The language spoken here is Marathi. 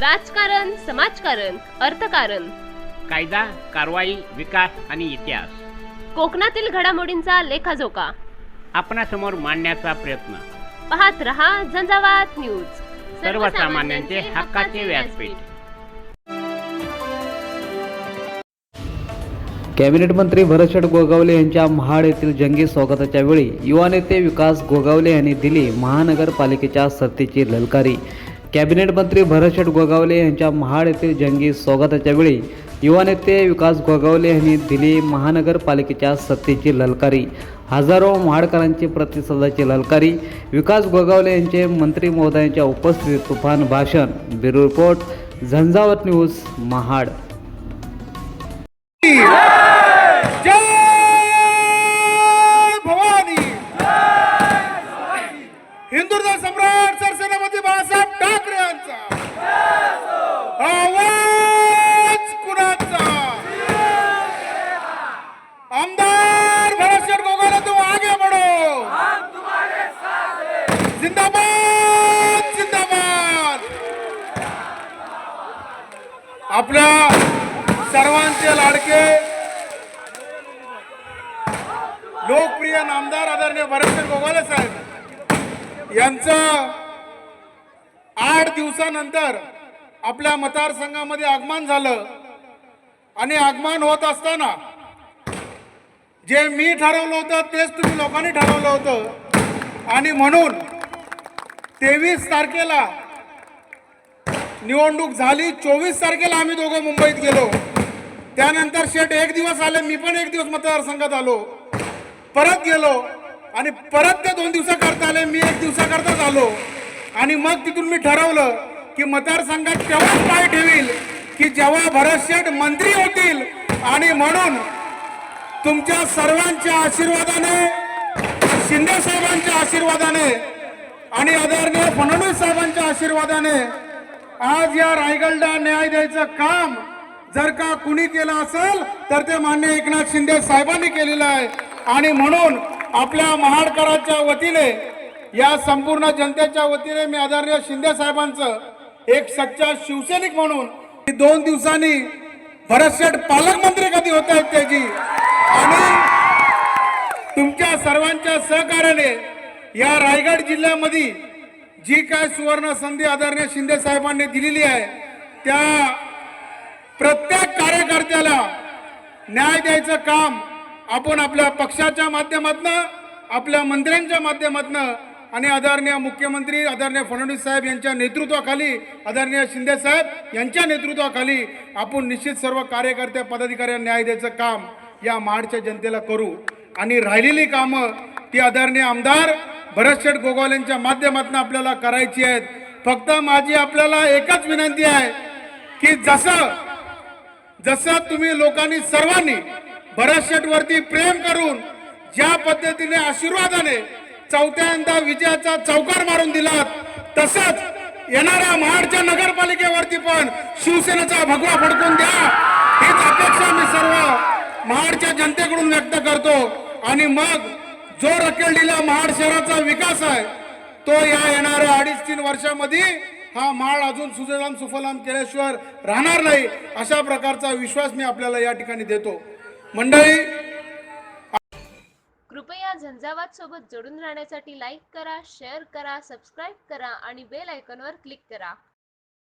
राजकारण समाजकारण अर्थकारण. कायदा कारवाई विकास आणि इतिहास. कोकणातील घडामोडींचा लेखाजोखा. आपणासमोर मांडण्याचा प्रयत्न. पाहत रहा झंझावात न्यूज. सर्वसामान्यांचे हक्काचे व्यासपीठ. कॅबिनेट मंत्री भरतशेठ गोगावले यांच्या महाड येथील जंगी स्वागताच्या वेळी युवा नेते विकास गोगावले यांनी दिली महानगरपालिकेच्या सत्तेची ललकारी. कॅबिनेट मंत्री भरतशेठ गोगावले यांच्या महाड येथील जंगी स्वागताच्या वेळी युवा नेते विकास गोगावले यांनी दिली महानगरपालिकेच्या सत्तेची ललकारी हजारो महाडकरांची प्रतिसादाची ललकारी विकास गोगावले यांचे मंत्री महोदयांच्या उपस्थितीत तुफान भाषण bureau report Jhanjhavat news Mahad. आपल्या सर्वांचे लाडके लोकप्रिय नामदार आदरणीय भरतसिंग गोगावले साहेब यांचं आठ दिवसानंतर आपल्या मतदारसंघामध्ये आगमन झालं. आणि आगमन होत असताना जे मी ठरवलं होतं तेच तुम्ही लोकांनी ठरवलं होतं. आणि म्हणून तेवीस तारखेला निवडणूक झाली चोवीस तारखेला आम्ही दोघं मुंबईत गेलो. त्यानंतर शेट एक दिवस आले मी पण एक दिवस मतदारसंघात आलो. परत गेलो आणि परत ते दोन दिवसाकरता आले मी एक दिवसाकरताच आलो. आणि मग तिथून मी ठरवलं की मतदारसंघात तेव्हाच पाय ठेवील की जेव्हा भरत शेठ मंत्री होतील. आणि म्हणून तुमच्या सर्वांच्या आशीर्वादाने शिंदे साहेबांच्या आशीर्वादाने आणि आदरणीय फडणवीस साहेबांच्या आशीर्वादाने आज या रायगडला न्याय द्यायचं काम जर का कुणी केलं असेल तर ते मान्य एकनाथ शिंदे साहेबांनी केलेलं आहे. आणि म्हणून आपल्या महाडकरांच्या वतीने या संपूर्ण जनतेच्या वतीने मी आदरणीय शिंदे साहेबांचं एक सच्चा शिवसैनिक म्हणून दोन दिवसांनी भरतशेठ पालकमंत्री कधी होत आहेत त्याची आणि तुमच्या सर्वांच्या सहकार्याने या रायगड जिल्ह्यामध्ये जी काय सुवर्ण संधी आदरणीय शिंदे साहेबांनी दिलेली आहे त्या प्रत्येक कार्यकर्त्याला न्याय द्यायचं काम आपण आपल्या पक्षाच्या माध्यमातून आपल्या मंत्र्यांच्या माध्यमातून आणि आदरणीय मुख्यमंत्री आदरणीय फडणवीस साहेब यांच्या नेतृत्वाखाली आदरणीय शिंदे साहेब यांच्या नेतृत्वाखाली आपण निश्चित सर्व कार्यकर्त्या पदाधिकाऱ्यांना न्याय द्यायचं काम या महाडच्या जनतेला करू. आणि राहिलेली कामं ती आदरणीय आमदार भरतशेठ गोगावलेंच्या माध्यमातून आपल्याला करायची आहेत. फक्त माझी आपल्याला एकच विनंती आहे की जसं जसं तुम्ही लोकांनी सर्वांनी भरत वरती प्रेम करून ज्या पद्धतीने आशीर्वादाने चौथ्यांदा विजयाचा चौकार मारून दिलात तसंच येणाऱ्या महाडच्या नगरपालिकेवरती पण शिवसेनेचा भगवा फडकून द्या. हीच अपेक्षा मी सर्व महाडच्या जनतेकडून व्यक्त करतो. आणि मग जो रकेलडीला महाड शहराचा विकास आहे तो या येणाऱ्या अडीच तीन वर्षामध्ये हा माळ अजून सुजलाम सुफलाम केल्याशिवाय राहणार नाही अशा प्रकारचा विश्वास मी आपल्याला या ठिकाणी देतो. मंडळी कृपया झंझावात सोबत जोडून राहण्यासाठी लाईक करा शेअर करा सबस्क्राईब करा आणि बेल आयकॉनवर क्लिक करा.